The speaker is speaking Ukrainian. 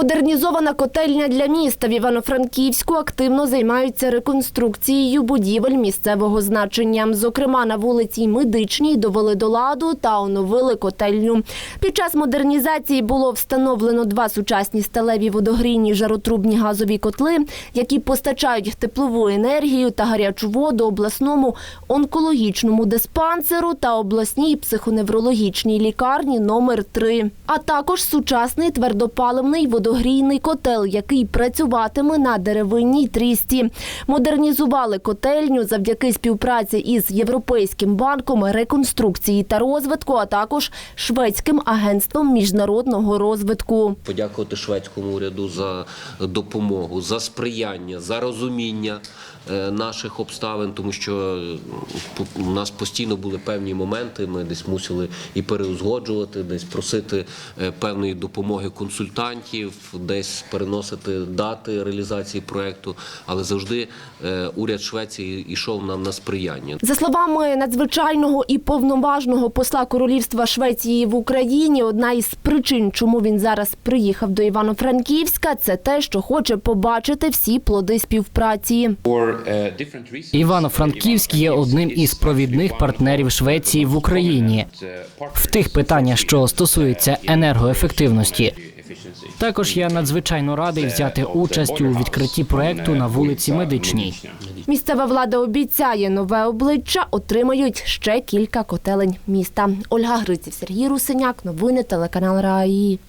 Модернізована котельня для міста в Івано-Франківську активно займаються реконструкцією будівель місцевого значення. Зокрема, на вулиці Медичній довели до ладу та оновили котельню. Під час модернізації було встановлено два сучасні сталеві водогрійні жаротрубні газові котли, які постачають теплову енергію та гарячу воду обласному онкологічному диспансеру та обласній психоневрологічній лікарні номер 3 а також сучасний твердопаливний водогрійний котел, який працюватиме на деревинній трісті. Модернізували котельню завдяки співпраці із Європейським банком реконструкції та розвитку, а також шведським агентством міжнародного розвитку. подякувати шведському уряду за допомогу, за сприяння, за розуміння е, наших обставин, тому що е, у нас постійно були певні моменти. Ми десь мусили і переузгоджувати, десь просити е, певної допомоги консультантів, десь переносити дати реалізації проекту. Але завжди е, уряд Швеції йшов нам на сприяння. За словами надзвичайного і повноважного посла Королівства Швеції в Україні, одна із причин, чому він зараз приїхав до Івано-Франківська, це те, що хоче побачити всі плоди співпраці. Івано-Франківськ є одним із провідних партнерів Швеції в Україні в тих питаннях, що стосуються енергоефективності. Також я надзвичайно радий взяти участь у відкритті проекту на вулиці Медичній. Місцева влада обіцяє нове обличчя, отримають ще кілька котелень міста. Ольга Гриців, Сергій Русиняк, новини телеканал РАІ.